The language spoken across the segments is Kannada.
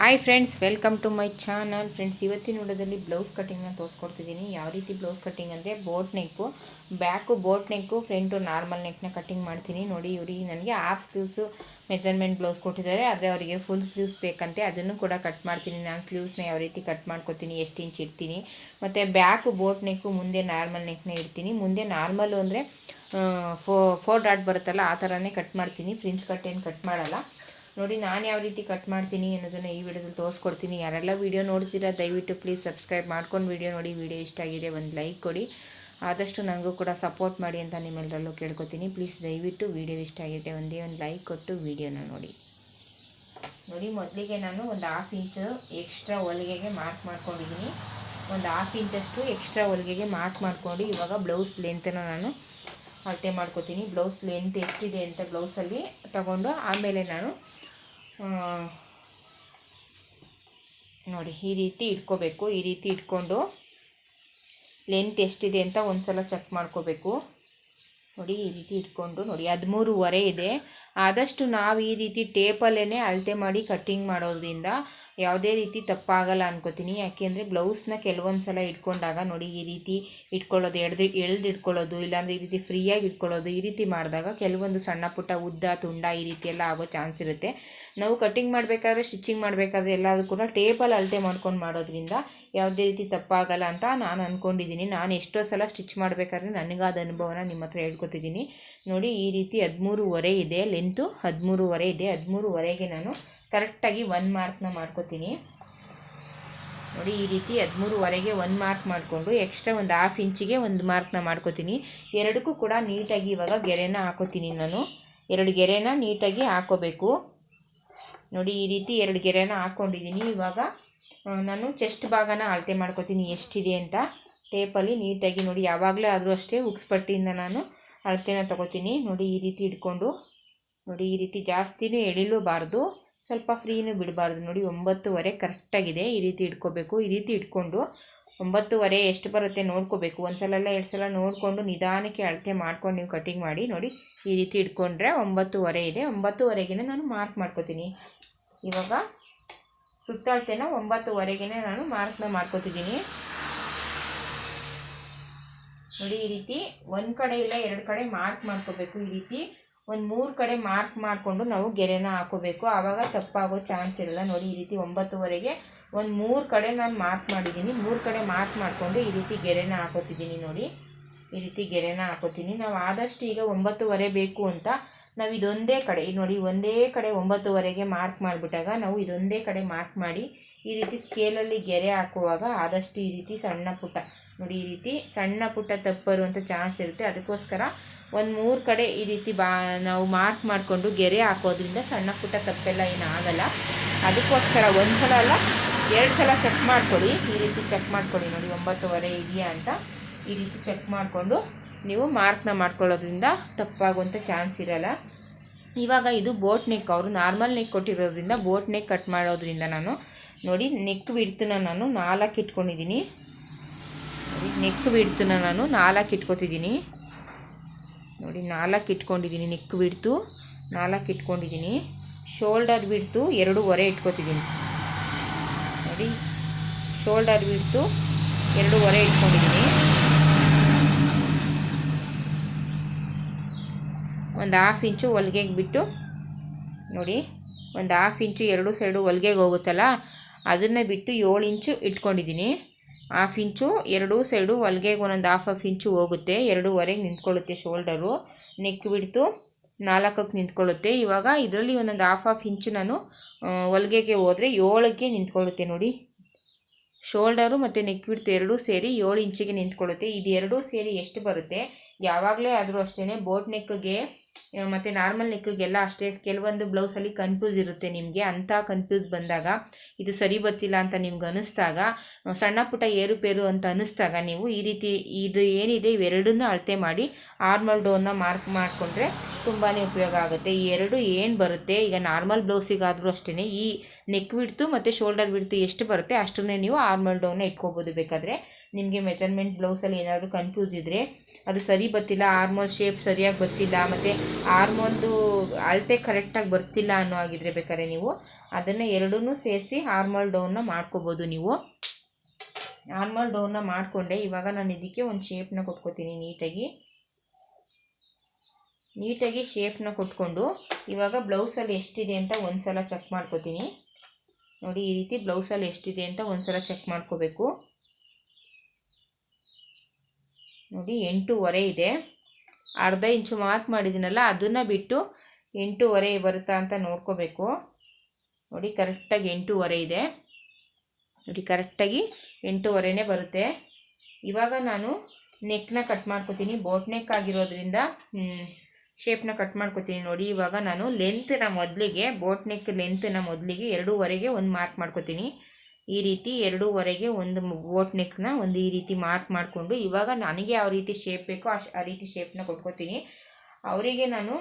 Hi friends welcome to my channel friends ಇವತ್ತಿನ ವಿಡಿಯೋದಲ್ಲಿ ಬ್ಲೌಸ್ ಕಟ್ಟಿಂಗ್ನ ತೋರಿಸ್ಕೊಡ್ತಿದ್ದೀನಿ. ಯಾವ ರೀತಿ ಬ್ಲೌಸ್ ಕಟ್ಟಿಂಗ್ ಅಂದರೆ boat neck back boat neck front normal ನೆಕ್ನ cutting ಮಾಡ್ತೀನಿ. ನೋಡಿ ಇವ್ರಿಗೆ ನನಗೆ ಹಾಫ್ ಸ್ಲೀವ್ಸು ಮೆಜರ್ಮೆಂಟ್ ಬ್ಲೌಸ್ ಕೊಟ್ಟಿದ್ದಾರೆ. ಆದರೆ ಅವರಿಗೆ ಫುಲ್ ಸ್ಲೀವ್ಸ್ ಬೇಕಂತೆ, ಅದನ್ನು ಕೂಡ ಕಟ್ ಮಾಡ್ತೀನಿ. ನಾನು ಸ್ಲೀವ್ಸ್ನ ಯಾವ ರೀತಿ ಕಟ್ ಮಾಡ್ಕೊತೀನಿ, ಎಷ್ಟು ಇಂಚ್ ಇಡ್ತೀನಿ. ಮತ್ತು ಬ್ಯಾಕು ಬೋಟ್ ನೆಕ್ಕು ಮುಂದೆ ನಾರ್ಮಲ್ ನೆಕ್ನ ಇಡ್ತೀನಿ. ಮುಂದೆ ನಾರ್ಮಲ್ಲು ಅಂದರೆ ಫೋ ಫೋರ್ ಡಾಟ್ ಬರುತ್ತಲ್ಲ, ಆ ಥರನೇ ಕಟ್ ಮಾಡ್ತೀನಿ. ಫ್ರಿನ್ಸ್ ಕಟ್ ಏನು ಕಟ್ ಮಾಡಲ್ಲ. ನೋಡಿ, ನಾನು ಯಾವ ರೀತಿ ಕಟ್ ಮಾಡ್ತೀನಿ ಅನ್ನೋದನ್ನು ಈ ವಿಡಿಯೋದಲ್ಲಿ ತೋರಿಸ್ಕೊಡ್ತೀನಿ. ಯಾರೆಲ್ಲ ವೀಡಿಯೋ ನೋಡ್ತೀರಾ, ದಯವಿಟ್ಟು ಪ್ಲೀಸ್ ಸಬ್ಸ್ಕ್ರೈಬ್ ಮಾಡ್ಕೊಂಡು ವೀಡಿಯೋ ನೋಡಿ. ವಿಡಿಯೋ ಇಷ್ಟ ಆಗಿದೆ, ಒಂದು ಲೈಕ್ ಕೊಡಿ. ಆದಷ್ಟು ನನಗೂ ಕೂಡ ಸಪೋರ್ಟ್ ಮಾಡಿ ಅಂತ ನಿಮ್ಮೆಲ್ಲರಲ್ಲೂ ಕೇಳ್ಕೊತೀನಿ. ಪ್ಲೀಸ್ ದಯವಿಟ್ಟು ವೀಡಿಯೋ ಇಷ್ಟ ಆಗಿದೆ, ಒಂದೇ ಒಂದು ಲೈಕ್ ಕೊಟ್ಟು ವಿಡಿಯೋನ ನೋಡಿ. ನೋಡಿ, ಮೊದಲಿಗೆ ನಾನು ಒಂದು ಹಾಫ್ ಇಂಚು ಎಕ್ಸ್ಟ್ರಾ ಹೊಲಿಗೆಗೆ ಮಾರ್ಕ್ ಮಾಡ್ಕೊಂಡಿದ್ದೀನಿ. ಒಂದು ಹಾಫ್ ಇಂಚಷ್ಟು ಎಕ್ಸ್ಟ್ರಾ ಹೊಲಿಗೆಗೆ ಮಾರ್ಕ್ ಮಾಡ್ಕೊಂಡು ಇವಾಗ ಬ್ಲೌಸ್ ಲೆಂತನ್ನು ನಾನು ಅಳತೆ ಮಾಡ್ಕೋತೀನಿ. ಬ್ಲೌಸ್ ಲೆಂತ್ ಎಷ್ಟಿದೆ ಅಂತ ಬ್ಲೌಸಲ್ಲಿ ತಗೊಂಡು ಆಮೇಲೆ ನಾನು ನೋಡಿ, ಈ ರೀತಿ ಇಟ್ಕೋಬೇಕು. ಈ ರೀತಿ ಇಟ್ಕೊಂಡು ಲೆಂತ್ ಎಷ್ಟಿದೆ ಅಂತ ಒಂದು ಸಲ ಚೆಕ್ ಮಾಡ್ಕೋಬೇಕು. ನೋಡಿ, ಈ ರೀತಿ ಇಟ್ಕೊಂಡು ನೋಡಿ, ಹದಿಮೂರುವರೆ ಇದೆ. ಆದಷ್ಟು ನಾವು ಈ ರೀತಿ ಟೇಪಲ್ಲೇ ಅಳತೆ ಮಾಡಿ ಕಟ್ಟಿಂಗ್ ಮಾಡೋದ್ರಿಂದ ಯಾವುದೇ ರೀತಿ ತಪ್ಪಾಗಲ್ಲ ಅನ್ಕೋತೀನಿ. ಯಾಕೆಂದರೆ ಬ್ಲೌಸ್ನ ಕೆಲವೊಂದು ಸಲ ಇಟ್ಕೊಂಡಾಗ ನೋಡಿ ಈ ರೀತಿ ಇಟ್ಕೊಳ್ಳೋದು, ಎಳ್ದು ಎಳ್ದು ಇಟ್ಕೊಳ್ಳೋದು ಇಲ್ಲಾಂದರೆ ಈ ರೀತಿ ಫ್ರೀಯಾಗಿ ಇಟ್ಕೊಳ್ಳೋದು, ಈ ರೀತಿ ಮಾಡಿದಾಗ ಕೆಲವೊಂದು ಸಣ್ಣ ಪುಟ್ಟ ಉದ್ದ, ತುಂಡ ಈ ರೀತಿ ಎಲ್ಲ ಆಗೋ ಚಾನ್ಸ್ ಇರುತ್ತೆ. ನಾವು ಕಟ್ಟಿಂಗ್ ಮಾಡಬೇಕಾದ್ರೆ, ಸ್ಟಿಚಿಂಗ್ ಮಾಡಬೇಕಾದ್ರೆ ಎಲ್ಲದೂ ಕೂಡ ಟೇಬಲ್ ಅಳತೆ ಮಾಡ್ಕೊಂಡು ಮಾಡೋದ್ರಿಂದ ಯಾವುದೇ ರೀತಿ ತಪ್ಪಾಗಲ್ಲ ಅಂತ ನಾನು ಅಂದ್ಕೊಂಡಿದ್ದೀನಿ ನಾನು ಎಷ್ಟೋ ಸಲ ಸ್ಟಿಚ್ ಮಾಡಬೇಕಾದ್ರೆ ನನಗಾದ ಅನುಭವನ ನಿಮ್ಮ ಹತ್ರ ಹೇಳ್ಕೊತಿದ್ದೀನಿ. ನೋಡಿ ಈ ರೀತಿ ಹದಿಮೂರುವರೆ ಇದೆ, ಲೆಂತು ಹದಿಮೂರುವರೆ ಇದೆ. ಹದಿಮೂರುವರೆಗೆ ನಾನು ಕರೆಕ್ಟಾಗಿ ಒನ್ ಮಾರ್ಕ್ನ ಮಾಡ್ಕೋತೀನಿ. ನೋಡಿ, ಈ ರೀತಿ ಹದಿಮೂರುವರೆಗೆ ಒಂದು ಮಾರ್ಕ್ ಮಾಡಿಕೊಂಡು ಎಕ್ಸ್ಟ್ರಾ ಒಂದು ಹಾಫ್ ಇಂಚಿಗೆ ಒಂದು ಮಾರ್ಕ್ನ ಮಾಡ್ಕೋತೀನಿ. ಎರಡಕ್ಕೂ ಕೂಡ ನೀಟಾಗಿ ಇವಾಗ ಗೆರೆನ ಹಾಕೋತೀನಿ ನಾನು. ಎರಡು ಗೆರೆನ ನೀಟಾಗಿ ಹಾಕೋಬೇಕು. ನೋಡಿ, ಈ ರೀತಿ ಎರಡು ಗೆರೆನ ಹಾಕ್ಕೊಂಡಿದ್ದೀನಿ ಇವಾಗ ನಾನು ಚೆಸ್ಟ್ ಭಾಗನ ಅಳತೆ ಮಾಡ್ಕೋತೀನಿ. ಎಷ್ಟಿದೆ ಅಂತ ಟೇಪಲ್ಲಿ ನೀಟಾಗಿ ನೋಡಿ, ಯಾವಾಗಲೇ ಆದರೂ ಅಷ್ಟೇ ಉಗ್ಸ್ಪಟ್ಟಿಯಿಂದ ನಾನು ಅಳತೆನ ತೊಗೋತೀನಿ. ನೋಡಿ, ಈ ರೀತಿ ಇಟ್ಕೊಂಡು, ನೋಡಿ, ಈ ರೀತಿ ಜಾಸ್ತಿನೂ ಎಳಿಲೂಬಾರ್ದು. ಸ್ವಲ್ಪ ಫ್ರೀನೂ ಬಿಡಬಾರ್ದು. ನೋಡಿ, ಒಂಬತ್ತುವರೆ ಕರೆಕ್ಟಾಗಿದೆ. ಈ ರೀತಿ ಇಟ್ಕೋಬೇಕು. ಈ ರೀತಿ ಇಟ್ಕೊಂಡು ಒಂಬತ್ತುವರೆ ಎಷ್ಟು ಬರುತ್ತೆ ನೋಡ್ಕೋಬೇಕು. ಒಂದು ಸಲ ಎಲ್ಲ ಎರಡು ಸಲ ನೋಡಿಕೊಂಡು ನಿಧಾನಕ್ಕೆ ಅಳತೆ ಮಾಡ್ಕೊಂಡು ನೀವು ಕಟಿಂಗ್ ಮಾಡಿ ನೋಡಿ, ಈ ರೀತಿ ಇಟ್ಕೊಂಡ್ರೆ ಒಂಬತ್ತುವರೆ ಇದೆ. ಒಂಬತ್ತುವರೆಗೆ ನಾನು ಮಾರ್ಕ್ ಮಾಡ್ಕೋತೀನಿ. ಇವಾಗ ಸುತ್ತಳತೆನ ಒಂಬತ್ತುವರೆಗೆ ನಾನು ಮಾರ್ಕ್ನ ಮಾಡ್ಕೋತಿದ್ದೀನಿ. ನೋಡಿ, ಈ ರೀತಿ ಒಂದು ಕಡೆ ಇಲ್ಲ ಎರಡು ಕಡೆ ಮಾರ್ಕ್ ಮಾಡ್ಕೋಬೇಕು. ಈ ರೀತಿ ಒಂದು ಮೂರು ಕಡೆ ಮಾರ್ಕ್ ಮಾಡಿಕೊಂಡು ನಾವು ಗೆರೆನ ಹಾಕೋಬೇಕು. ಆವಾಗ ತಪ್ಪಾಗೋ ಚಾನ್ಸ್ ಇರಲ್ಲ. ನೋಡಿ, ಈ ರೀತಿ ಒಂಬತ್ತುವರೆಗೆ ಒಂದು ಮೂರು ಕಡೆ ನಾನು ಮಾರ್ಕ್ ಮಾಡಿದ್ದೀನಿ. ಮೂರು ಕಡೆ ಮಾರ್ಕ್ ಮಾಡಿಕೊಂಡು ಈ ರೀತಿ ಗೆರೆನ ಹಾಕೋತಿದ್ದೀನಿ ನೋಡಿ. ಈ ರೀತಿ ಗೆರೆನ ಹಾಕೋತೀನಿ. ನಾವು ಆದಷ್ಟು ಈಗ ಒಂಬತ್ತುವರೆ ಬೇಕು ಅಂತ ನಾವು ಇದೊಂದೇ ಕಡೆ ನೋಡಿ, ಒಂದೇ ಕಡೆ ಒಂಬತ್ತುವರೆಗೆ ಮಾರ್ಕ್ ಮಾಡಿಬಿಟ್ಟಾಗ ನಾವು ಇದೊಂದೇ ಕಡೆ ಮಾರ್ಕ್ ಮಾಡಿ ಈ ರೀತಿ ಸ್ಕೇಲಲ್ಲಿ ಗೆರೆ ಹಾಕುವಾಗ ಆದಷ್ಟು ಈ ರೀತಿ ಸಣ್ಣ ಪುಟ್ಟ ನೋಡಿ ಈ ರೀತಿ ಸಣ್ಣ ಪುಟ್ಟ ತಪ್ಪು ಬರುವಂಥ ಚಾನ್ಸ್ ಇರುತ್ತೆ. ಅದಕ್ಕೋಸ್ಕರ ಒಂದು ಮೂರು ಕಡೆ ಈ ರೀತಿ ಬಾ, ನಾವು ಮಾರ್ಕ್ ಮಾಡಿಕೊಂಡು ಗೆರೆ ಹಾಕೋದ್ರಿಂದ ಸಣ್ಣ ಪುಟ್ಟ ತಪ್ಪೆಲ್ಲ ಏನಾಗಲ್ಲ ಅದಕ್ಕೋಸ್ಕರ ಒಂದು ಸಲ ಅಲ್ಲ, ಎರಡು ಸಲ ಚೆಕ್ ಮಾಡ್ಕೊಳ್ಳಿ. ಈ ರೀತಿ ಚೆಕ್ ಮಾಡ್ಕೊಳ್ಳಿ. ನೋಡಿ, ಒಂಬತ್ತುವರೆ ಇದೆಯಾ ಅಂತ ಈ ರೀತಿ ಚೆಕ್ ಮಾಡಿಕೊಂಡು ನೀವು ಮಾರ್ಕ್ನ ಮಾಡ್ಕೊಳ್ಳೋದ್ರಿಂದ ತಪ್ಪಾಗುವಂಥ ಚಾನ್ಸ್ ಇರಲ್ಲ. ಇವಾಗ ಇದು ಬೋಟ್ ನೆಕ್ ಅವರು ನಾರ್ಮಲ್ ನೆಕ್ ಕೊಟ್ಟಿರೋದ್ರಿಂದ ಬೋಟ್ ನೆಕ್ ಕಟ್ ಮಾಡೋದ್ರಿಂದ ನಾನು ನೋಡಿ ನೆಕ್ ಬಿಡ್ತನ ನಾನು ನಾಲ್ಕು ಇಟ್ಕೊಂಡಿದ್ದೀನಿ. ನೆಕ್ ಬಿಡ್ತನ ನಾನು, ನಾಲ್ಕು ಇಟ್ಕೊತಿದ್ದೀನಿ ನೋಡಿ, ನಾಲ್ಕು ಇಟ್ಕೊಂಡಿದ್ದೀನಿ ನೆಕ್ ಬಿಡ್ತು, ನಾಲ್ಕು ಇಟ್ಕೊಂಡಿದ್ದೀನಿ ಶೋಲ್ಡರ್ ಬಿಡ್ತು, ಎರಡೂವರೆ ಇಟ್ಕೊತಿದ್ದೀನಿ ನೋಡಿ ಶೋಲ್ಡರ್ ಬಿಡ್ತು, ಎರಡೂವರೆ ಇಟ್ಕೊಂಡಿದ್ದೀನಿ ಒಂದು ಹಾಫ್ ಇಂಚು ಹೊಲ್ಗೆಗೆ ಬಿಟ್ಟು, ನೋಡಿ, ಒಂದು ಹಾಫ್ ಇಂಚು ಎರಡು ಸೈಡು ಹೊಲ್ಗೆಗೆ ಹೋಗುತ್ತಲ್ಲ, ಅದನ್ನು ಬಿಟ್ಟು ಏಳು ಇಂಚು ಇಟ್ಕೊಂಡಿದ್ದೀನಿ ಹಾಫ್ ಇಂಚು ಎರಡೂ ಸೈಡು ಹೊಲ್ಗೆಗೆ ಒಂದೊಂದು ಹಾಫ್ ಹಾಫ್ ಇಂಚು ಹೋಗುತ್ತೆ. ಎರಡೂವರೆಗೆ ನಿಂತ್ಕೊಳ್ಳುತ್ತೆ ಶೋಲ್ಡರು. ನೆಕ್ ಬಿಡ್ತು. ನಾಲ್ಕಕ್ಕೆ ನಿಂತ್ಕೊಳ್ಳುತ್ತೆ. ಇವಾಗ ಇದರಲ್ಲಿ ಒಂದೊಂದು ಹಾಫ್ ಹಾಫ್ ಇಂಚು ನಾನು ಹೊಲ್ಗೆಗೆ ಹೋದರೆ ಏಳಕ್ಕೆ ನಿಂತ್ಕೊಳ್ಳುತ್ತೆ ನೋಡಿ. ಶೋಲ್ಡರು ಮತ್ತು ನೆಕ್ ಬಿಡ್ತು ಎರಡೂ ಸೇರಿ ಏಳು ಇಂಚಿಗೆ ನಿಂತ್ಕೊಳ್ಳುತ್ತೆ. ಇದು ಎರಡೂ ಸೇರಿ ಎಷ್ಟು ಬರುತ್ತೆ? ಯಾವಾಗಲೇ ಆದರೂ ಅಷ್ಟೇ ಬೋಟ್ ನೆಕ್ಗೆ ಮತ್ತು ನಾರ್ಮಲ್ ನೆಕ್ಗೆಲ್ಲ ಅಷ್ಟೇ. ಕೆಲವೊಂದು ಬ್ಲೌಸಲ್ಲಿ ಕನ್ಫ್ಯೂಸ್ ಇರುತ್ತೆ ನಿಮಗೆ. ಅಂಥ ಕನ್ಫ್ಯೂಸ್ ಬಂದಾಗ, ಇದು ಸರಿ ಬರ್ತಿಲ್ಲ ಅಂತ ನಿಮ್ಗೆ ಅನ್ನಿಸ್ದಾಗ ಸಣ್ಣ ಪುಟ್ಟ ಏರುಪೇರು ಅಂತ ಅನ್ನಿಸ್ದಾಗ ನೀವು ಈ ರೀತಿ ಇದು ಏನಿದೆ ಇವೆರಡನ್ನ ಅಳತೆ ಮಾಡಿ ಆರ್ಮಲ್ ಡೋನ ಮಾರ್ಕ್ ಮಾಡಿಕೊಂಡ್ರೆ ತುಂಬಾ ಉಪಯೋಗ ಆಗುತ್ತೆ. ಈ ಎರಡು ಏನು ಬರುತ್ತೆ? ಈಗ ನಾರ್ಮಲ್ ಬ್ಲೌಸಿಗಾದರೂ ಅಷ್ಟೇ ಈ ನೆಕ್ ಬಿಡ್ತು ಮತ್ತು ಶೋಲ್ಡರ್ ಬಿಡ್ತು ಎಷ್ಟು ಬರುತ್ತೆ ಅಷ್ಟನ್ನೇ ನೀವು ಆರ್ಮಲ್ ಡೋನ ಇಟ್ಕೋಬೋದು ಬೇಕಾದರೆ. ನಿಮಗೆ ಮೆಜರ್ಮೆಂಟ್ ಬ್ಲೌಸಲ್ಲಿ ಏನಾದರೂ ಕನ್ಫ್ಯೂಸ್ ಇದ್ದರೆ ಅದು ಸರಿ ಬರ್ತಿಲ್ಲ ಆರ್ಮೋಲ್ ಶೇಪ್ ಸರಿಯಾಗಿ ಬರ್ತಿಲ್ಲ, ಮತ್ತು ಆರ್ಮೋಲ್ದು ಅಳತೆ ಕರೆಕ್ಟಾಗಿ ಬರ್ತಿಲ್ಲ ಅನ್ನೋ ಆಗಿದ್ರೆ ಬೇಕಾದ್ರೆ ನೀವು ಅದನ್ನು ಎರಡನ್ನೂ ಸೇರಿಸಿ ಆರ್ಮೋಲ್ ಡೌನ್ನ ಮಾಡ್ಕೋಬೋದು ನೀವು. ಆರ್ಮಲ್ ಡೌನ್ನ ಮಾಡಿಕೊಂಡೆ ಇವಾಗ ನಾನು ಇದಕ್ಕೆ ಒಂದು ಶೇಪ್ನ ಕೊಟ್ಕೋತೀನಿ ನೀಟಾಗಿ. ನೀಟಾಗಿ ಶೇಪ್ನ ಕೊಟ್ಕೊಂಡು ಇವಾಗ ಬ್ಲೌಸಲ್ಲಿ ಎಷ್ಟಿದೆ ಅಂತ ಒಂದು ಸಲ ಚೆಕ್ ಮಾಡ್ಕೋತೀನಿ. ನೋಡಿ ಈ ರೀತಿ ಬ್ಲೌಸಲ್ಲಿ ಎಷ್ಟಿದೆ ಅಂತ ಒಂದು ಸಲ ಚೆಕ್ ಮಾಡ್ಕೋಬೇಕು. ನೋಡಿ, ಎಂಟೂವರೆ ಇದೆ. ಅರ್ಧ ಇಂಚು ಮಾರ್ಕ್ ಮಾಡಿದ್ದೀನಲ್ಲ, ಅದನ್ನು ಬಿಟ್ಟು ಎಂಟೂವರೆ ಬರುತ್ತಾ ಅಂತ ನೋಡ್ಕೋಬೇಕು. ನೋಡಿ ಕರೆಕ್ಟಾಗಿ ಎಂಟೂವರೆ ಇದೆ. ನೋಡಿ ಕರೆಕ್ಟಾಗಿ ಎಂಟೂವರೆನೇ ಬರುತ್ತೆ. ಇವಾಗ ನಾನು ನೆಕ್ನ ಕಟ್ ಮಾಡ್ಕೋತೀನಿ. ಬೋಟ್ ನೆಕ್ ಆಗಿರೋದ್ರಿಂದ ಶೇಪ್ನ ಕಟ್ ಮಾಡ್ಕೋತೀನಿ. ನೋಡಿ, ಇವಾಗ ನಾನು ಲೆಂತ್ನ ಮೊದಲಿಗೆ ಬೋಟ್ ನೆಕ್ ಲೆಂತ್ನ ಮೊದಲಿಗೆ ಎರಡೂವರೆಗೆ ಒಂದು ಮಾರ್ಕ್ ಮಾಡ್ಕೋತೀನಿ. ಈ ರೀತಿ ಎರಡೂವರೆಗೆ ಒಂದು ಬೋಟ್ ನೆಕ್ನ ಒಂದು ಈ ರೀತಿ ಮಾರ್ಕ್ ಮಾಡಿಕೊಂಡು, ಇವಾಗ ನನಗೆ ಯಾವ ರೀತಿ ಶೇಪ್ ಬೇಕೋ ಅಶ್ ಆ ರೀತಿ ಶೇಪ್ನ ಕೊಟ್ಕೋತೀನಿ. ಅವರಿಗೆ ನಾನು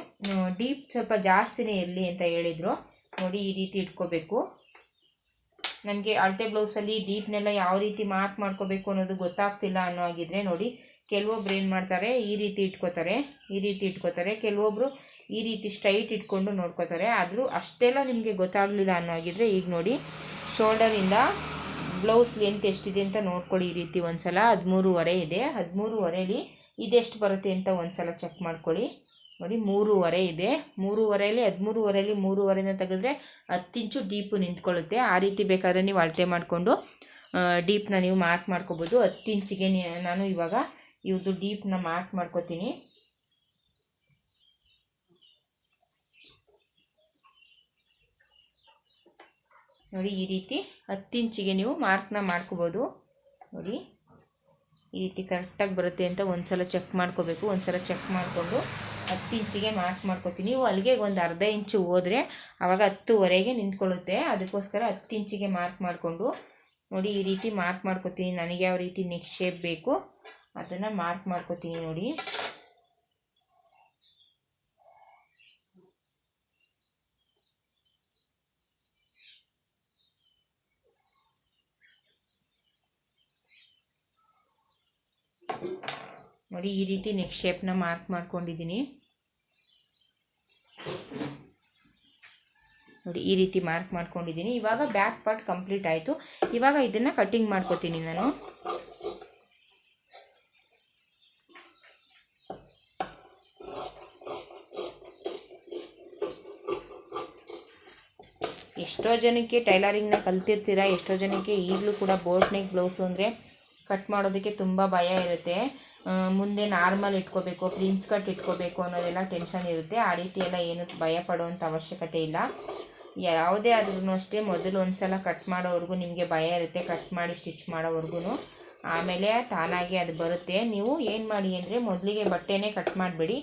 ಡೀಪ್ ಸ್ವಲ್ಪ ಜಾಸ್ತಿನೇ ಇರಲಿ ಅಂತ ಹೇಳಿದರು. ನೋಡಿ ಈ ರೀತಿ ಇಟ್ಕೋಬೇಕು. ನನಗೆ ಅಳತೆ ಬ್ಲೌಸಲ್ಲಿ ಡೀಪ್ನೆಲ್ಲ ಯಾವ ರೀತಿ ಮಾರ್ಕ್ ಮಾಡ್ಕೋಬೇಕು ಅನ್ನೋದು ಗೊತ್ತಾಗ್ತಿಲ್ಲ ಅನ್ನೋ ಆಗಿದ್ರೆ ನೋಡಿ, ಕೆಲವೊಬ್ರು ಏನು ಮಾಡ್ತಾರೆ, ಈ ರೀತಿ ಇಟ್ಕೋತಾರೆ, ಈ ರೀತಿ ಇಟ್ಕೋತಾರೆ. ಕೆಲವೊಬ್ರು ಈ ರೀತಿ ಸ್ಟ್ರೈಟ್ ಇಟ್ಕೊಂಡು ನೋಡ್ಕೋತಾರೆ. ಆದರೂ ಅಷ್ಟೆಲ್ಲ ನಿಮಗೆ ಗೊತ್ತಾಗಲಿಲ್ಲ ಅನ್ನೋ ಆಗಿದ್ರೆ ಈಗ ನೋಡಿ ಶೋಲ್ಡರಿಂದ ಬ್ಲೌಸ್ ಲೆಂತ್ ಎಷ್ಟಿದೆ ಅಂತ ನೋಡ್ಕೊಳ್ಳಿ ಈ ರೀತಿ ಒಂದು ಸಲ ಹದಿಮೂರುವರೆ ಇದೆ. ಹದಿಮೂರುವರೆಲಿ ಇದೆಷ್ಟು ಬರುತ್ತೆ ಅಂತ ಒಂದು ಸಲ ಚೆಕ್ ಮಾಡ್ಕೊಳ್ಳಿ. ನೋಡಿ, ಮೂರುವರೆ ಇದೆ. ಮೂರುವರೆಯಲ್ಲಿ ಹದಿಮೂರುವರೆಯಲ್ಲಿ ಮೂರುವರೆನ ತೆಗೆದ್ರೆ ಹತ್ತಿಂಚು ಡೀಪು ನಿಂತ್ಕೊಳ್ಳುತ್ತೆ. ಆ ರೀತಿ ಬೇಕಾದರೆ ನೀವು ಅಳತೆ ಮಾಡಿಕೊಂಡು ಡೀಪ್ನ ನೀವು ಮಾರ್ಕ್ ಮಾಡ್ಕೋಬೋದು. ಹತ್ತಿಂಚಿಗೆ ನಾನು ಇವಾಗ ಇವ್ರದ್ದು ಡೀಪ್ನ ಮಾರ್ಕ್ ಮಾಡ್ಕೋತೀನಿ. ನೋಡಿ, ಈ ರೀತಿ ಹತ್ತು ಇಂಚಿಗೆ ನೀವು ಮಾರ್ಕ್ನ ಮಾಡ್ಕೋಬೋದು. ನೋಡಿ, ಈ ರೀತಿ ಕರೆಕ್ಟಾಗಿ ಬರುತ್ತೆ ಅಂತ ಒಂದು ಸಲ ಚೆಕ್ ಮಾಡ್ಕೋಬೇಕು. ಒಂದು ಸಲ ಚೆಕ್ ಮಾಡಿಕೊಂಡು ಹತ್ತು ಇಂಚಿಗೆ ಮಾರ್ಕ್ ಮಾಡ್ಕೋತೀನಿ. ನೀವು ಅಲ್ಲಿಗೆ ಒಂದು ಅರ್ಧ ಇಂಚು ಹೋದರೆ ಆವಾಗ ಹತ್ತುವರೆಗೆ ನಿಂತ್ಕೊಳ್ಳುತ್ತೆ. ಅದಕ್ಕೋಸ್ಕರ ಹತ್ತು ಇಂಚಿಗೆ ಮಾರ್ಕ್ ಮಾಡಿಕೊಂಡು ನೋಡಿ, ಈ ರೀತಿ ಮಾರ್ಕ್ ಮಾಡ್ಕೋತೀನಿ. ನನಗೆ ಯಾವ ರೀತಿ ನೆಕ್ಸ್ಟ್ ಶೇಪ್ ಬೇಕು, ಅದನ್ನು ಮಾರ್ಕ್ ಮಾಡ್ಕೋತೀನಿ ನೋಡಿ. ನೋಡಿ ಈ ರೀತಿ ನೆಕ್ಸ್ಟ್ ಶೇಪ್ನ ಮಾರ್ಕ್ ಮಾಡ್ಕೊಂಡಿದ್ದೀನಿ. ನೋಡಿ ಈ ರೀತಿ ಮಾರ್ಕ್ ಮಾಡ್ಕೊಂಡಿದ್ದೀನಿ. ಇವಾಗ ಬ್ಯಾಕ್ ಪಾರ್ಟ್ ಕಂಪ್ಲೀಟ್ ಆಯಿತು. ಇವಾಗ ಇದನ್ನು ಕಟ್ಟಿಂಗ್ ಮಾಡ್ಕೋತೀನಿ ನಾನು. ಎಷ್ಟೋ ಜನಕ್ಕೆ ಟೈಲರಿಂಗ್ನ ಕಲ್ತಿರ್ತೀರ, ಎಷ್ಟೋ ಜನಕ್ಕೆ ಈಗಲೂ ಕೂಡ ಬೋಟ್ ನೆಕ್ ಬ್ಲೌಸು ಅಂದರೆ ಕಟ್ ಮಾಡೋದಕ್ಕೆ ತುಂಬ ಭಯ ಇರುತ್ತೆ. ಮುಂದೆ ನಾರ್ಮಲ್ ಇಟ್ಕೋಬೇಕು ಪ್ರಿನ್ಸ್ ಕಟ್ ಇಟ್ಕೋಬೇಕು ಅನ್ನೋದೆಲ್ಲ ಟೆನ್ಷನ್ ಇರುತ್ತೆ. ಆ ರೀತಿ ಎಲ್ಲ ಏನು ಭಯ ಪಡುವಂಥ ಅವಶ್ಯಕತೆ ಇಲ್ಲ. ಯಾವುದೇ ಆದ್ರೂ ಅಷ್ಟೇ ಮೊದಲು ಒಂದು ಸಲ ಕಟ್ ಮಾಡೋವರೆಗೂ ನಿಮಗೆ ಭಯ ಇರುತ್ತೆ. ಕಟ್ ಮಾಡಿ ಸ್ಟಿಚ್ ಮಾಡೋವರೆಗೂ ಆಮೇಲೆ ತಾನಾಗಿ ಅದು ಬರುತ್ತೆ. ನೀವು ಏನು ಮಾಡಿ ಅಂದರೆ ಮೊದಲಿಗೆ ಬಟ್ಟೆನೇ ಕಟ್ ಮಾಡಿಬಿಡಿ.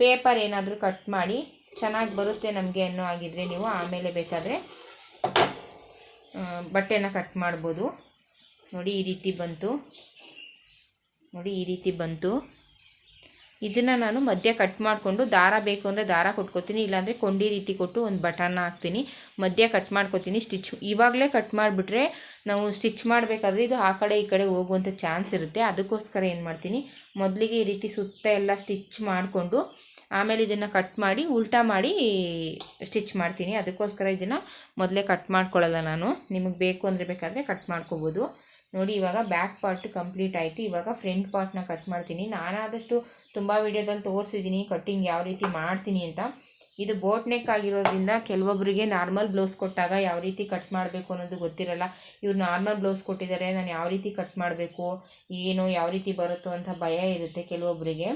ಪೇಪರ್ ಏನಾದರೂ ಕಟ್ ಮಾಡಿ ಚೆನ್ನಾಗಿ ಬರುತ್ತೆ ನಮಗೆ ಅನ್ನೋ ಆಗಿದ್ರೆ ನೀವು ಆಮೇಲೆ ಬೇಕಾದರೆ ಬಟ್ಟೆನ ಕಟ್ ಮಾಡ್ಬೋದು. ನೋಡಿ ಈ ರೀತಿ ಬಂತು. ನೋಡಿ ಈ ರೀತಿ ಬಂತು. ಇದನ್ನು ನಾನು ಮಧ್ಯ ಕಟ್ ಮಾಡಿಕೊಂಡು ದಾರ ಬೇಕು ಅಂದರೆ ದಾರ ಕೊಟ್ಕೋತೀನಿ, ಇಲ್ಲಾಂದರೆ ಕೊಂಡಿ ರೀತಿ ಕೊಟ್ಟು ಒಂದು ಬಟನ್ನ ಹಾಕ್ತೀನಿ. ಮಧ್ಯ ಕಟ್ ಮಾಡ್ಕೋತೀನಿ ಸ್ಟಿಚ್ ಇವಾಗಲೇ ಕಟ್ ಮಾಡಿಬಿಟ್ರೆ ನಾವು ಸ್ಟಿಚ್ ಮಾಡಬೇಕಾದ್ರೆ ಇದು ಆ ಕಡೆ ಈ ಕಡೆ ಹೋಗುವಂಥ ಚಾನ್ಸ್ ಇರುತ್ತೆ. ಅದಕ್ಕೋಸ್ಕರ ಏನು ಮಾಡ್ತೀನಿ, ಮೊದಲಿಗೆ ಈ ರೀತಿ ಸುತ್ತ ಎಲ್ಲ ಸ್ಟಿಚ್ ಮಾಡಿಕೊಂಡು ಆಮೇಲೆ ಇದನ್ನು ಕಟ್ ಮಾಡಿ, ಉಲ್ಟಾ ಮಾಡಿ ಸ್ಟಿಚ್ ಮಾಡ್ತೀನಿ. ಅದಕ್ಕೋಸ್ಕರ ಇದನ್ನು ಮೊದಲೇ ಕಟ್ ಮಾಡ್ಕೊಳ್ಳಲ್ಲ ನಾನು. ನಿಮಗೆ ಬೇಕು ಅಂದರೆ ಬೇಕಾದರೆ ಕಟ್ ಮಾಡ್ಕೋಬೋದು. ನೋಡಿ, ಇವಾಗ ಬ್ಯಾಕ್ ಪಾರ್ಟ್ ಕಂಪ್ಲೀಟ್ ಆಯಿತು. ಇವಾಗ ಫ್ರಂಟ್ ಪಾರ್ಟ್ನ ಕಟ್ ಮಾಡ್ತೀನಿ. ನಾನಾದಷ್ಟು ತುಂಬ ವೀಡಿಯೋದಲ್ಲಿ ತೋರಿಸಿದ್ದೀನಿ ಕಟ್ಟಿಂಗ್ ಯಾವ ರೀತಿ ಮಾಡ್ತೀನಿ ಅಂತ. ಇದು ಬೋಟ್ ನೆಕ್ ಆಗಿರೋದ್ರಿಂದ ಕೆಲವೊಬ್ಬರಿಗೆ ನಾರ್ಮಲ್ ಬ್ಲೌಸ್ ಕೊಟ್ಟಾಗ ಯಾವ ರೀತಿ ಕಟ್ ಮಾಡಬೇಕು ಅನ್ನೋದು ಗೊತ್ತಿರಲ್ಲ. ಇವ್ರು ನಾರ್ಮಲ್ ಬ್ಲೌಸ್ ಕೊಟ್ಟಿದ್ದಾರೆ, ನಾನು ಯಾವ ರೀತಿ ಕಟ್ ಮಾಡಬೇಕು, ಏನು, ಯಾವ ರೀತಿ ಬರುತ್ತೋ ಅಂತ ಭಯ ಇರುತ್ತೆ ಕೆಲವೊಬ್ಬರಿಗೆ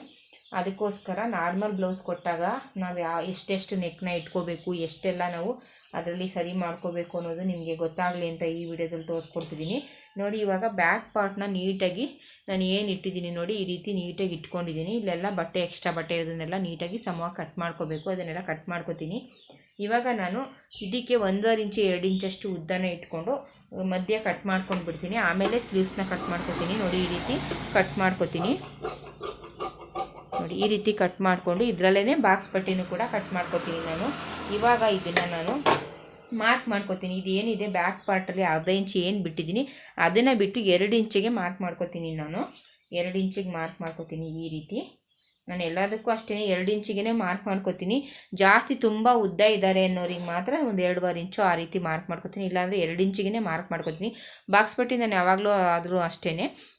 ಅದಕ್ಕೋಸ್ಕರ ನಾರ್ಮಲ್ ಬ್ಲೌಸ್ ಕೊಟ್ಟಾಗ ನಾವು ಯಾವ ಎಷ್ಟೆಷ್ಟು ನೆಕ್ನ ಇಟ್ಕೋಬೇಕು, ಎಷ್ಟೆಲ್ಲ ನಾವು ಅದರಲ್ಲಿ ಸರಿ ಮಾಡ್ಕೋಬೇಕು ಅನ್ನೋದು ನಿಮಗೆ ಗೊತ್ತಾಗಲಿ ಅಂತ ಈ ವಿಡಿಯೋದಲ್ಲಿ ತೋರಿಸ್ಕೊಡ್ತಿದ್ದೀನಿ ನೋಡಿ, ಇವಾಗ ಬ್ಯಾಕ್ ಪಾರ್ಟ್ನ ನೀಟಾಗಿ ನಾನು ಏನು ಇಟ್ಟಿದ್ದೀನಿ ನೋಡಿ, ಈ ರೀತಿ ನೀಟಾಗಿ ಇಟ್ಕೊಂಡಿದ್ದೀನಿ. ಇಲ್ಲೆಲ್ಲ ಬಟ್ಟೆ ಎಕ್ಸ್ಟ್ರಾ ಬಟ್ಟೆ ಇರೋದನ್ನೆಲ್ಲ ನೀಟಾಗಿ ಸಮವಾಗಿ ಕಟ್ ಮಾಡ್ಕೋಬೇಕು. ಅದನ್ನೆಲ್ಲ ಕಟ್ ಮಾಡ್ಕೋತೀನಿ. ಇವಾಗ ನಾನು ಇದಕ್ಕೆ ಒಂದೂವರೆ ಇಂಚು, ಎರಡು ಇಂಚಷ್ಟು ಉದ್ದನ ಇಟ್ಕೊಂಡು ಮಧ್ಯ ಕಟ್ ಮಾಡ್ಕೊಂಡು ಬಿಡ್ತೀನಿ ಆಮೇಲೆ ಸ್ಲೀವ್ಸ್ನ ಕಟ್ ಮಾಡ್ಕೋತೀನಿ. ನೋಡಿ, ಈ ರೀತಿ ಕಟ್ ಮಾಡ್ಕೋತೀನಿ. ನೋಡಿ, ಈ ರೀತಿ ಕಟ್ ಮಾಡಿಕೊಂಡು ಇದರಲ್ಲೇ ಬಾಕ್ಸ್ ಪಟ್ಟಿನೂ ಕೂಡ ಕಟ್ ಮಾಡ್ಕೋತೀನಿ ನಾನು. ಇವಾಗ ಇದನ್ನು ನಾನು ಮಾರ್ಕ್ ಮಾಡ್ಕೊತೀನಿ. ಇದೇನಿದೆ ಬ್ಯಾಕ್ ಪಾರ್ಟಲ್ಲಿ ಅರ್ಧ ಇಂಚ್ ಏನು ಬಿಟ್ಟಿದ್ದೀನಿ? ಅದನ್ನು ಬಿಟ್ಟು ಎರಡು ಇಂಚಿಗೆ ಮಾರ್ಕ್ ಮಾಡ್ಕೊತೀನಿ ನಾನು. ಎರಡು ಇಂಚಿಗೆ ಮಾರ್ಕ್ ಮಾಡ್ಕೊತೀನಿ ಈ ರೀತಿ. ನಾನು ಎಲ್ಲದಕ್ಕೂ ಅಷ್ಟೇ ಎರಡು ಇಂಚಿಗೆ ಮಾರ್ಕ್ ಮಾಡ್ಕೊತೀನಿ. ಜಾಸ್ತಿ ತುಂಬ ಉದ್ದ ಇದ್ದಾರೆ ಅನ್ನೋರಿಗೆ ಮಾತ್ರ ಒಂದು ಎರಡುವರೆ ಇಂಚು ಆ ರೀತಿ ಮಾರ್ಕ್ ಮಾಡ್ಕೊತೀನಿ. ಇಲ್ಲಾಂದರೆ ಎರಡು ಇಂಚಿಗೆ ಮಾರ್ಕ್ ಮಾಡ್ಕೊತೀನಿ. ಬಾಕ್ಸ್ ಪಟ್ಟಿ ನಾನು ಯಾವಾಗಲೂ ಆದರೂ ಅಷ್ಟೇ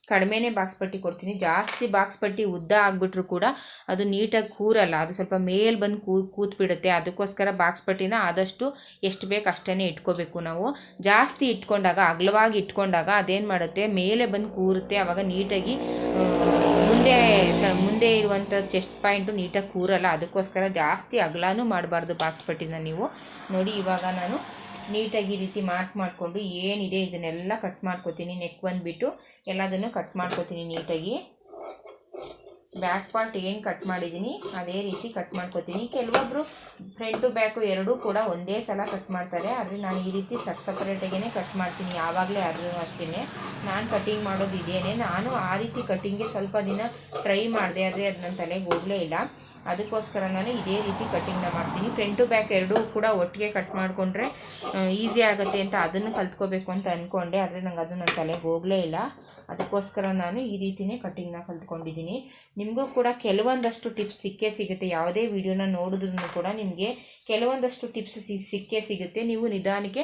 ಕಡಿಮೆನೇ ಬಾಕ್ಸ್ ಪಟ್ಟಿ ಕೊಡ್ತೀನಿ. ಜಾಸ್ತಿ ಬಾಕ್ಸ್ ಪಟ್ಟಿ ಉದ್ದ ಆಗಿಬಿಟ್ರು ಕೂಡ ಅದು ನೀಟಾಗಿ ಕೂರಲ್ಲ. ಅದು ಸ್ವಲ್ಪ ಮೇಲೆ ಬಂದು ಕೂ, ಕೂತ್ಬಿಡುತ್ತೆ. ಅದಕ್ಕೋಸ್ಕರ ಬಾಕ್ಸ್ ಪಟ್ಟಿನ ಆದಷ್ಟು ಎಷ್ಟು ಬೇಕು ಅಷ್ಟೇ ಇಟ್ಕೋಬೇಕು ನಾವು. ಜಾಸ್ತಿ ಇಟ್ಕೊಂಡಾಗ, ಅಗಲವಾಗಿ ಇಟ್ಕೊಂಡಾಗ ಅದೇನು ಮಾಡುತ್ತೆ? ಮೇಲೆ ಬಂದು ಕೂರುತ್ತೆ. ಆವಾಗ ನೀಟಾಗಿ ಮುಂದೆ ಮುಂದೆ ಇರುವಂಥ ಚೆಸ್ಟ್ ಪಾಯಿಂಟು ನೀಟಾಗಿ ಕೂರಲ್ಲ. ಅದಕ್ಕೋಸ್ಕರ ಜಾಸ್ತಿ ಅಗಲಾನು ಮಾಡಬಾರ್ದು ಬಾಕ್ಸ್ ಪಟ್ಟಿನ ನೀವು. ನೋಡಿ, ಇವಾಗ ನಾನು ನೀಟಾಗಿ ಈ ರೀತಿ ಮಾರ್ಕ್ ಮಾಡಿಕೊಂಡು ಏನಿದೆ, ಇದನ್ನೆಲ್ಲ ಕಟ್ ಮಾಡ್ಕೊತೀನಿ. ನೆಕ್ ಬಂದುಬಿಟ್ಟು ಎಲ್ಲದನ್ನು ಕಟ್ ಮಾಡ್ಕೊತೀನಿ ನೀಟಾಗಿ. ಬ್ಯಾಕ್ ಪಾರ್ಟ್ ಏನು ಕಟ್ ಮಾಡಿದ್ದೀನಿ ಅದೇ ರೀತಿ ಕಟ್ ಮಾಡ್ಕೋತೀನಿ. ಕೆಲವೊಬ್ಬರು ಫ್ರಂಟು ಬ್ಯಾಕು ಎರಡೂ ಕೂಡ ಒಂದೇ ಸಲ ಕಟ್ ಮಾಡ್ತಾರೆ. ಆದರೆ ನಾನು ಈ ರೀತಿ ಸಪ್ ಸಪ್ರೇಟಾಗೇ ಕಟ್ ಮಾಡ್ತೀನಿ. ಯಾವಾಗಲೇ ಆದರೂ ಅಷ್ಟೇ ನಾನು ಕಟಿಂಗ್ ಮಾಡೋದು ಇದೇನೆ ನಾನು ಆ ರೀತಿ ಕಟಿಂಗ್ಗೆ ಸ್ವಲ್ಪ ದಿನ ಟ್ರೈ ಮಾಡಿದೆ ಆದರೆ ಅದು ನನ್ನ ತಲೆಗೆ ಹೋಗಲೇ ಇಲ್ಲ. ಅದಕ್ಕೋಸ್ಕರ ನಾನು ಇದೇ ರೀತಿ ಕಟ್ಟಿಂಗ್ನ ಮಾಡ್ತೀನಿ. ಫ್ರಂಟ್ ಟು ಬ್ಯಾಕ್ ಎರಡೂ ಕೂಡ ಒಟ್ಟಿಗೆ ಕಟ್ ಮಾಡಿಕೊಂಡ್ರೆ ಈಸಿ ಆಗುತ್ತೆ ಅಂತ ಅದನ್ನು ಕಲ್ತ್ಕೋಬೇಕು ಅಂತ ಅಂದ್ಕೊಂಡೆ ಆದರೆ ನಂಗೆ ಅದು ನನ್ನ ತಲೆಗೆ ಹೋಗಲೇ ಇಲ್ಲ. ಅದಕ್ಕೋಸ್ಕರ ನಾನು ಈ ರೀತಿಯೇ ಕಟ್ಟಿಂಗ್ನ ಕಲ್ತ್ಕೊಂಡಿದ್ದೀನಿ. ನಿಮಗೂ ಕೂಡ ಕೆಲವೊಂದಷ್ಟು ಟಿಪ್ಸ್ ಸಿಕ್ಕೇ ಸಿಗುತ್ತೆ. ಯಾವುದೇ ವಿಡಿಯೋನ ನೋಡಿದ್ರೂ ಕೂಡ ನಿಮಗೆ ಕೆಲವೊಂದಷ್ಟು ಟಿಪ್ಸ್ ಸಿಕ್ಕೇ ಸಿಗುತ್ತೆ. ನೀವು ನಿಧಾನಕ್ಕೆ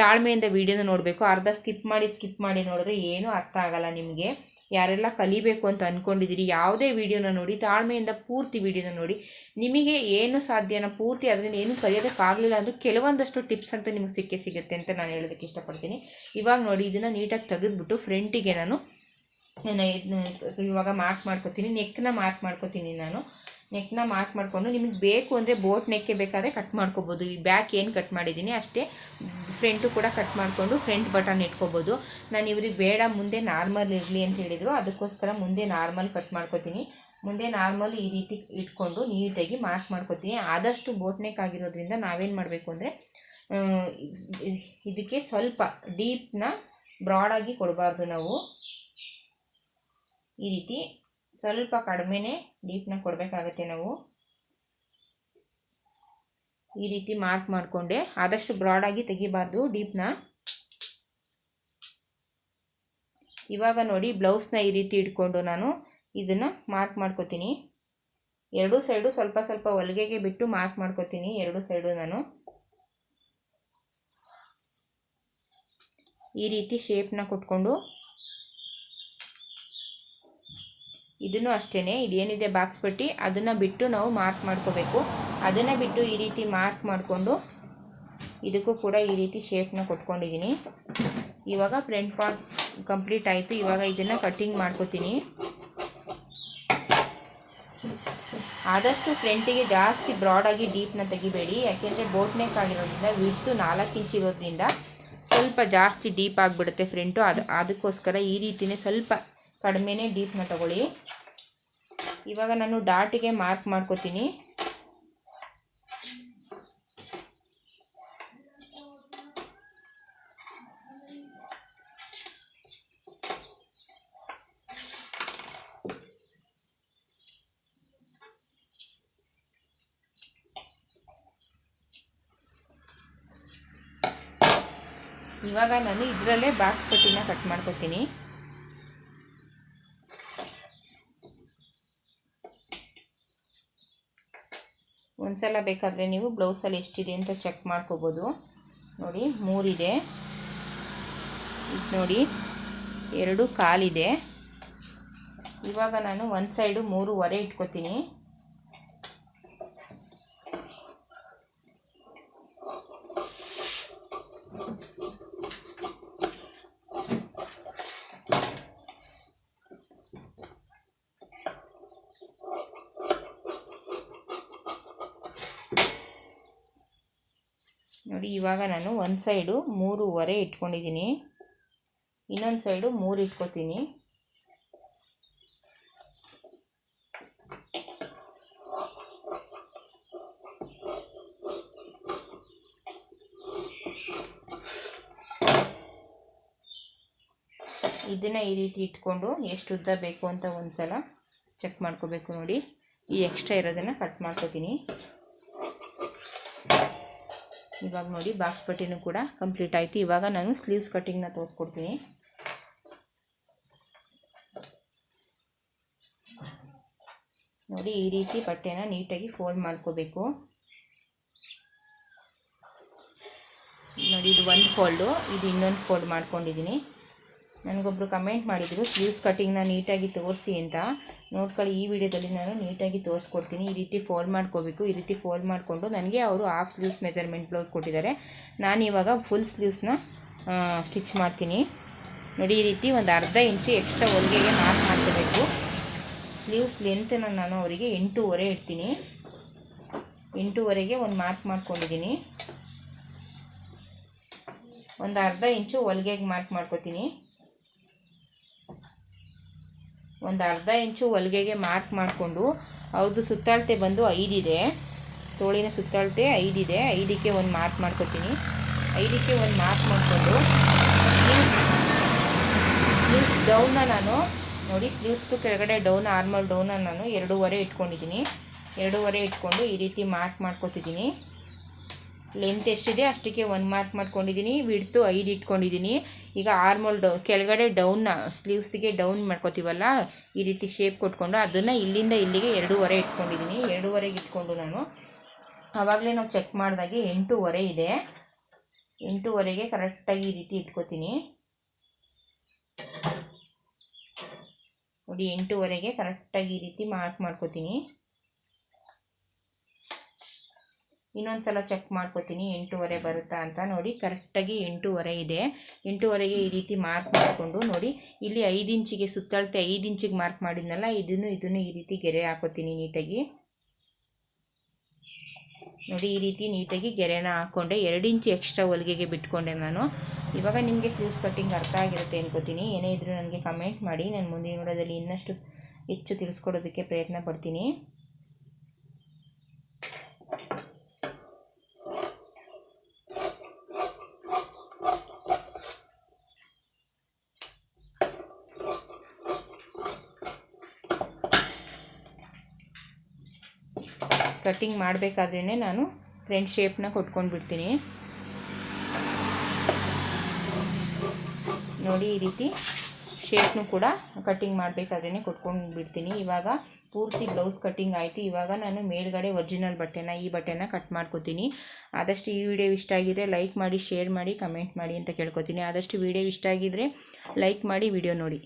ತಾಳ್ಮೆಯಿಂದ ವಿಡಿಯೋನ ನೋಡಬೇಕು. ಅರ್ಧ ಸ್ಕಿಪ್ ಮಾಡಿ ಸ್ಕಿಪ್ ಮಾಡಿ ನೋಡಿದ್ರೆ ಏನೂ ಅರ್ಥ ಆಗಲ್ಲ ನಿಮಗೆ. ಯಾರೆಲ್ಲ ಕಲಿಬೇಕು ಅಂತ ಅಂದ್ಕೊಂಡಿದ್ದೀರಿ ಯಾವುದೇ ವಿಡಿಯೋನ ನೋಡಿ, ತಾಳ್ಮೆಯಿಂದ ಪೂರ್ತಿ ವಿಡಿಯೋನ ನೋಡಿ, ನಿಮಗೆ ಏನು ಸಾಧ್ಯನ ಪೂರ್ತಿ ಅದರಿಂದ ಏನು ಕಲಿಯೋದಕ್ಕಾಗಲಿಲ್ಲ ಅಂದರೂ ಕೆಲವೊಂದಷ್ಟು ಟಿಪ್ಸ್ ಅಂತ ನಿಮಗೆ ಸಿಕ್ಕೇ ಸಿಗುತ್ತೆ ಅಂತ ನಾನು ಹೇಳೋದಕ್ಕೆ ಇಷ್ಟಪಡ್ತೀನಿ. ಇವಾಗ ನೋಡಿ, ಇದನ್ನು ನೀಟಾಗಿ ತೆಗೆದುಬಿಟ್ಟು ಫ್ರಂಟಿಗೆ ನಾನು ನಾನು ಇವಾಗ ಮಾರ್ಕ್ ಮಾಡ್ಕೊತೀನಿ ನೆಕ್ನ ಮಾರ್ಕ್ ಮಾಡ್ಕೊತೀನಿ ನಾನು. ನೆಕ್ನ ಮಾರ್ಕ್ ಮಾಡಿಕೊಂಡು ನಿಮಗೆ ಬೇಕು ಅಂದರೆ ಬೋಟ್ ನೆಕ್ಕೆ ಬೇಕಾದರೆ ಕಟ್ ಮಾಡ್ಕೋಬೋದು. ಈ ಬ್ಯಾಕ್ ಏನು ಕಟ್ ಮಾಡಿದ್ದೀನಿ ಅಷ್ಟೇ ಫ್ರಂಟು ಕೂಡ ಕಟ್ ಮಾಡಿಕೊಂಡು ಫ್ರಂಟ್ ಬಟನ್ ಇಟ್ಕೋಬೋದು. ನಾನು ಇವ್ರಿಗೆ ಬೇಡ, ಮುಂದೆ ನಾರ್ಮಲ್ ಇರಲಿ ಅಂತ ಹೇಳಿದರು. ಅದಕ್ಕೋಸ್ಕರ ಮುಂದೆ ನಾರ್ಮಲ್ ಕಟ್ ಮಾಡ್ಕೊತೀನಿ. ಮುಂದೆ ನಾರ್ಮಲ್ ಈ ರೀತಿ ಇಟ್ಕೊಂಡು ನೀಟಾಗಿ ಮಾರ್ಕ್ ಮಾಡ್ಕೊತೀನಿ. ಆದಷ್ಟು ಬೋಟ್ ನೆಕ್ ಆಗಿರೋದ್ರಿಂದ ನಾವೇನು ಮಾಡಬೇಕು ಅಂದರೆ ಇದಕ್ಕೆ ಸ್ವಲ್ಪ ಡೀಪ್ನ ಬ್ರಾಡಾಗಿ ಕೊಡಬಾರ್ದು ನಾವು. ಈ ರೀತಿ ಸ್ವಲ್ಪ ಕಡಿಮೆನೇ ಡೀಪ್ನ ಕೊಡಬೇಕಾಗತ್ತೆ ನಾವು. ಈ ರೀತಿ ಮಾರ್ಕ್ ಮಾಡಿಕೊಂಡೆ. ಆದಷ್ಟು ಬ್ರಾಡಾಗಿ ತೆಗಿಬಾರ್ದು ಡೀಪ್ನ ಇವಾಗ ನೋಡಿ ಬ್ಲೌಸ್ನ ಈ ರೀತಿ ಇಟ್ಕೊಂಡು ನಾನು ಇದನ್ನು ಮಾರ್ಕ್ ಮಾಡ್ಕೋತೀನಿ. ಎರಡೂ ಸೈಡು ಸ್ವಲ್ಪ ಸ್ವಲ್ಪ ಹೊಲಿಗೆಗೆ ಬಿಟ್ಟು ಮಾರ್ಕ್ ಮಾಡ್ಕೋತೀನಿ ಎರಡೂ ಸೈಡು ನಾನು. ಈ ರೀತಿ ಶೇಪ್ನ ಕೊಟ್ಕೊಂಡು ಇದನ್ನು ಅಷ್ಟೇ ಇದೇನಿದೆ ಬಾಕ್ಸ್ ಪಟ್ಟಿ, ಅದನ್ನು ಬಿಟ್ಟು ನಾವು ಮಾರ್ಕ್ ಮಾಡ್ಕೋಬೇಕು. ಅದನ್ನು ಬಿಟ್ಟು ಈ ರೀತಿ ಮಾರ್ಕ್ ಮಾಡಿಕೊಂಡು ಇದಕ್ಕೂ ಕೂಡ ಈ ರೀತಿ ಶೇಪ್ನ ಕೊಟ್ಕೊಂಡಿದ್ದೀನಿ ಇವಾಗ ಫ್ರಂಟ್ ಪಾರ್ಟ್ ಕಂಪ್ಲೀಟ್ ಆಯಿತು. ಇವಾಗ ಇದನ್ನು ಕಟ್ಟಿಂಗ್ ಮಾಡ್ಕೋತೀನಿ. ಆದಷ್ಟು ಫ್ರಂಟಿಗೆ ಜಾಸ್ತಿ ಬ್ರಾಡಾಗಿ ಡೀಪ್ನ ತೆಗಿಬೇಡಿ. ಯಾಕೆಂದರೆ ಬೋಟ್ ನೆಕ್ ಆಗಿರೋದ್ರಿಂದ ವಿಡ್ತು ನಾಲ್ಕು ಇಂಚ್ ಇರೋದ್ರಿಂದ ಸ್ವಲ್ಪ ಜಾಸ್ತಿ ಡೀಪ್ ಆಗಿಬಿಡುತ್ತೆ ಫ್ರಂಟು ಅದು, ಅದಕ್ಕೋಸ್ಕರ ಈ ರೀತಿಯೇ ಸ್ವಲ್ಪ ಕಡಿಮೆನೇ ಡೀಪ್ನ ತಗೊಳ್ಳಿ. ಇವಾಗ ನಾನು ಡಾಟಿಗೆ ಮಾರ್ಕ್ ಮಾಡ್ಕೋತೀನಿ. ಇವಾಗ ನಾನು ಇದರಲ್ಲೇ ಬಾಕ್ಸ್ ಪಟ್ಟಿನ ಕಟ್ ಮಾಡ್ಕೋತೀನಿ. ಒಂದ್ಸಲ ಬೇಕಾದರೆ ನೀವು ಬ್ಲೌಸಲ್ಲಿ ಎಷ್ಟಿದೆ ಅಂತ ಚೆಕ್ ಮಾಡ್ಕೋಬೋದು. ನೋಡಿ, ಮೂರಿದೆ. ಇದು ನೋಡಿ, ಎರಡು ಕಾಲಿದೆ. ಇವಾಗ ನಾನು ಒಂದು ಸೈಡು ಮೂರುವರೆ ಇಟ್ಕೋತೀನಿ ನೋಡಿ ಇವಾಗ ನಾನು ಒಂದು ಸೈಡು ಮೂರುವರೆ ಇಟ್ಕೊಂಡಿದ್ದೀನಿ. ಇನ್ನೊಂದು ಸೈಡು ಮೂರು ಇಟ್ಕೋತೀನಿ. ಇದನ್ನು ಈ ರೀತಿ ಇಟ್ಕೊಂಡು ಎಷ್ಟು ಉದ್ದ ಬೇಕು ಅಂತ ಒಂದು ಸಲ ಚೆಕ್ ಮಾಡ್ಕೋಬೇಕು ನೋಡಿ. ಈ ಎಕ್ಸ್ಟ್ರಾ ಇರೋದನ್ನು ಕಟ್ ಮಾಡ್ಕೋತೀನಿ. ಇವಾಗ ನೋಡಿ ಬಾಕ್ಸ್ ಪಟ್ಟಿನೂ ಕೂಡ ಕಂಪ್ಲೀಟ್ ಆಯಿತು. ಇವಾಗ ನಾನು ಸ್ಲೀವ್ಸ್ ಕಟ್ಟಿಂಗ್ನ ತೋರಿಸ್ಕೊಡ್ತೀನಿ. ನೋಡಿ ಈ ರೀತಿ ಬಟ್ಟೆನ ನೀಟಾಗಿ ಫೋಲ್ಡ್ ಮಾಡ್ಕೋಬೇಕು. ನೋಡಿ ಇದು ಒಂದು ಫೋಲ್ಡು ಇದು ಇನ್ನೊಂದು ಫೋಲ್ಡ್ ಮಾಡ್ಕೊಂಡಿದ್ದೀನಿ. ನನಗೊಬ್ಬರು ಕಮೆಂಟ್ ಮಾಡಿದರು ಸ್ಲೀವ್ಸ್ ಕಟ್ಟಿಂಗ್ನ ನೀಟಾಗಿ ತೋರಿಸಿ ಅಂತ. ನೋಡ್ಕೊಳ್ಳಿ, ಈ ವಿಡಿಯೋದಲ್ಲಿ ನಾನು ನೀಟಾಗಿ ತೋರಿಸ್ಕೊಡ್ತೀನಿ. ಈ ರೀತಿ ಫೋಲ್ಡ್ ಮಾಡ್ಕೋಬೇಕು, ಈ ರೀತಿ ಫೋಲ್ಡ್ ಮಾಡಿಕೊಂಡು ನನಗೆ ಅವರು ಹಾಫ್ ಸ್ಲೀವ್ಸ್ ಮೆಜರ್ಮೆಂಟ್ ಬ್ಲೌಸ್ ಕೊಟ್ಟಿದ್ದಾರೆ. ನಾನು ಇವಾಗ ಫುಲ್ ಸ್ಲೀವ್ಸ್ನ ಸ್ಟಿಚ್ ಮಾಡ್ತೀನಿ. ನೋಡಿ, ಈ ರೀತಿ ಒಂದು ಅರ್ಧ ಇಂಚು ಎಕ್ಸ್ಟ್ರಾ ಹೊಲಿಗೆಗೆ ಮಾರ್ಕ್ ಮಾಡ್ಕೋಬೇಕು ಸ್ಲೀವ್ಸ್ ಲೆಂತನ್ನು ನಾನು ಅವರಿಗೆ ಎಂಟೂವರೆ ಇಡ್ತೀನಿ. ಎಂಟೂವರೆಗೆ ಒಂದು ಮಾರ್ಕ್ ಮಾಡ್ಕೊಂಡಿದ್ದೀನಿ. ಒಂದು ಅರ್ಧ ಇಂಚು ಹೊಲಿಗೆಗೆ ಮಾರ್ಕ್ ಮಾಡ್ಕೋತೀನಿ. ಒಂದು ಅರ್ಧ ಇಂಚು ಹೊಲಿಗೆಗೆ ಮಾರ್ಕ್ ಮಾಡಿಕೊಂಡು ಅವ್ರದ್ದು ಸುತ್ತಳತೆ ಬಂದು ಐದಿದೆ ತೋಳಿನ ಸುತ್ತಳತೆ ಐದಿದೆ ಐದಕ್ಕೆ ಒಂದು ಮಾರ್ಕ್ ಮಾಡ್ಕೊತೀನಿ. ಐದಕ್ಕೆ ಒಂದು ಮಾರ್ಕ್ ಮಾಡಿಕೊಂಡು ಸ್ಲೀವ್ಸ್ ಡೌನ್ನ ನಾನು. ನೋಡಿ ಸ್ಲೀವ್ಸ್ದು ಕೆಳಗಡೆ ಡೌನ್ ಆರ್ಮಲ್ ಡೌನ ನಾನು ಎರಡೂವರೆ ಇಟ್ಕೊಂಡಿದ್ದೀನಿ. ಎರಡೂವರೆ ಇಟ್ಕೊಂಡು ಈ ರೀತಿ ಮಾರ್ಕ್ ಮಾಡ್ಕೊತಿದ್ದೀನಿ. ಲೆಂತ್ ಎಷ್ಟಿದೆ ಅಷ್ಟಕ್ಕೆ ಒಂದು ಮಾರ್ಕ್ ಮಾಡ್ಕೊಂಡಿದ್ದೀನಿ ವಿಡ್ತು ಐದು ಇಟ್ಕೊಂಡಿದ್ದೀನಿ ಈಗ ಆರ್ಮೋಲ್ ಡೌ ಕೆಳಗಡೆ ಡೌನ್ನ ಸ್ಲೀವ್ಸಿಗೆ ಡೌನ್ ಮಾಡ್ಕೋತೀವಲ್ಲ, ಈ ರೀತಿ ಶೇಪ್ ಕೊಟ್ಕೊಂಡು ಅದನ್ನು ಇಲ್ಲಿಂದ ಇಲ್ಲಿಗೆ ಎರಡೂವರೆ ಇಟ್ಕೊಂಡಿದ್ದೀನಿ ಎರಡೂವರೆಗೆ ಇಟ್ಕೊಂಡು ನಾನು. ಆವಾಗಲೇ ನಾವು ಚೆಕ್ ಮಾಡಿದಾಗೆ ಎಂಟೂವರೆ ಇದೆ. ಎಂಟೂವರೆಗೆ ಕರೆಕ್ಟಾಗಿ ಈ ರೀತಿ ಇಟ್ಕೋತೀನಿ. ನೋಡಿ, ಎಂಟೂವರೆಗೆ ಕರೆಕ್ಟಾಗಿ ಈ ರೀತಿ ಮಾರ್ಕ್ ಮಾಡ್ಕೋತೀನಿ. ಇನ್ನೊಂದು ಸಲ ಚೆಕ್ ಮಾಡ್ಕೋತೀನಿ, ಎಂಟೂವರೆ ಬರುತ್ತಾ ಅಂತ ನೋಡಿ ಕರೆಕ್ಟಾಗಿ ಎಂಟೂವರೆ ಇದೆ. ಎಂಟೂವರೆಗೆ ಈ ರೀತಿ ಮಾರ್ಕ್ ಮಾಡಿಕೊಂಡು ನೋಡಿ, ಇಲ್ಲಿ ಐದು ಇಂಚಿಗೆ ಸುತ್ತಳತೆ ಐದು ಇಂಚಿಗೆ ಮಾರ್ಕ್ ಮಾಡಿದ್ನಲ್ಲ, ಇದನ್ನು ಇದನ್ನು ಈ ರೀತಿ ಗೆರೆ ಹಾಕೋತೀನಿ ನೀಟಾಗಿ. ನೋಡಿ, ಈ ರೀತಿ ನೀಟಾಗಿ ಗೆರೆನ ಹಾಕ್ಕೊಂಡೆ ಎರಡು ಇಂಚು ಎಕ್ಸ್ಟ್ರಾ ಹೊಲಿಗೆಗೆ ಬಿಟ್ಕೊಂಡೆ ನಾನು. ಇವಾಗ ನಿಮಗೆ ಸ್ಲೀವ್ಸ್ ಕಟ್ಟಿಂಗ್ ಅರ್ಥ ಆಗಿರುತ್ತೆ ಅನ್ಕೋತೀನಿ. ಏನೇ ಇದ್ರೂ ನನಗೆ ಕಮೆಂಟ್ ಮಾಡಿ. ನಾನು ಮುಂದಿನ ನೋಡೋದಲ್ಲಿ ಇನ್ನಷ್ಟು ಹೆಚ್ಚು ತಿಳಿಸ್ಕೊಡೋದಕ್ಕೆ ಪ್ರಯತ್ನ ಪಡ್ತೀನಿ. ಕಟ್ಟಿಂಗ್ ಮಾಡಬೇಕಾದ್ರೇ ನಾನು ಫ್ರೆಂಡ್ ಶೇಪ್ನ ಕೊಟ್ಕೊಂಡ್ಬಿಡ್ತೀನಿ. ನೋಡಿ, ಈ ರೀತಿ ಶೇಪ್ನು ಕೂಡ ಕಟ್ಟಿಂಗ್ ಮಾಡಬೇಕಾದ್ರೇ ಕೊಟ್ಕೊಂಡು ಬಿಡ್ತೀನಿ ಇವಾಗ ಪೂರ್ತಿ ಬ್ಲೌಸ್ ಕಟ್ಟಿಂಗ್ ಆಯಿತು. ಇವಾಗ ನಾನು ಮೇಲ್ಗಡೆ ಒರಿಜಿನಲ್ ಬಟ್ಟೆನ, ಈ ಬಟ್ಟೆನ ಕಟ್ ಮಾಡ್ಕೊತೀನಿ. ಆದಷ್ಟು ಈ ವಿಡಿಯೋ ಇಷ್ಟ ಆಗಿದ್ರೆ ಲೈಕ್ ಮಾಡಿ, ಶೇರ್ ಮಾಡಿ, ಕಮೆಂಟ್ ಮಾಡಿ ಅಂತ ಕೇಳ್ಕೊತೀನಿ. ಆದಷ್ಟು ವಿಡಿಯೋ ಇಷ್ಟ ಆಗಿದ್ರೆ ಲೈಕ್ ಮಾಡಿ, ವಿಡಿಯೋ ನೋಡಿ.